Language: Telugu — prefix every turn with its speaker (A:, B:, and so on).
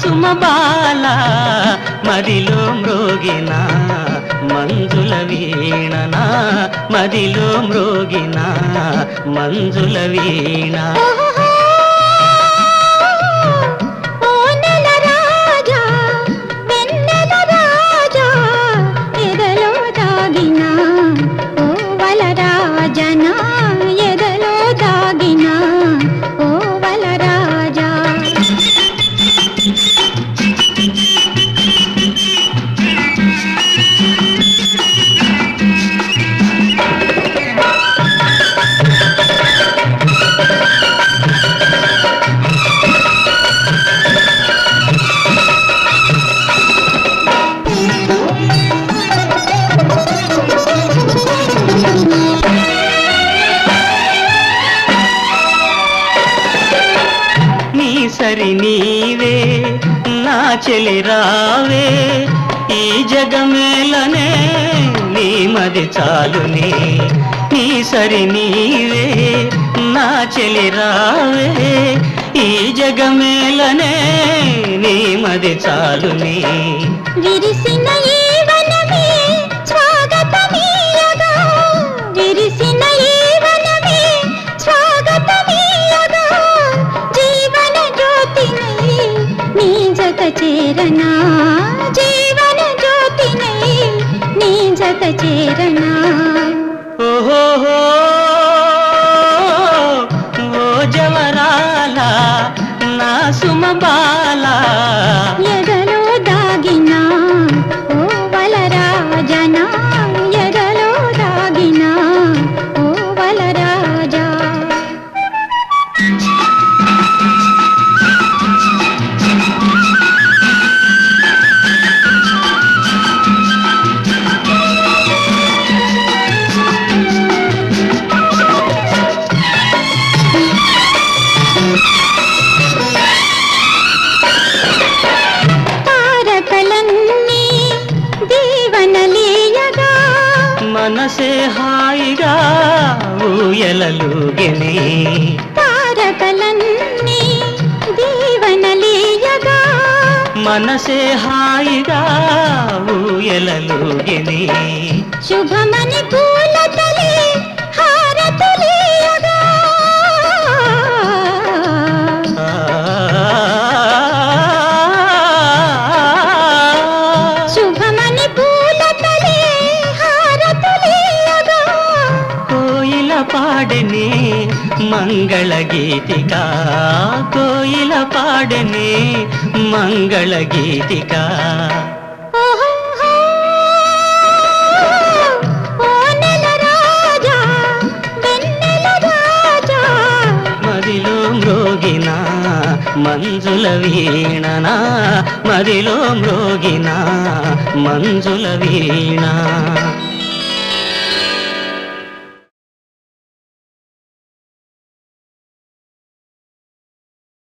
A: సుమబాల మదిలో మృగిన మంజుల వీణనా మదిలో మృగిన మంజుల వీణ. నీ సరి నీవే నా చెలి రావే. ఈ జగమేలనే నీ మది చాలునే. నీ సరి నీవే నా చెలి రావే. ఈ జగమేలనే నీ మది చాలునే.
B: విరిసిన
A: మనసే హాయిగా ఊయలలుగెనే
B: తారకలన్నీ దీవనలీయగా
A: మనసే హాయిగా ఊయలలుగెనే
B: శుభమని పూలతలి
A: మంగళ గీతిక కోయిల పాడనే మంగళ గీతిక మదిలో మ్రోగిన మంజుల వీణనా. మదిలో మ్రోగిన మంజుల వీణ.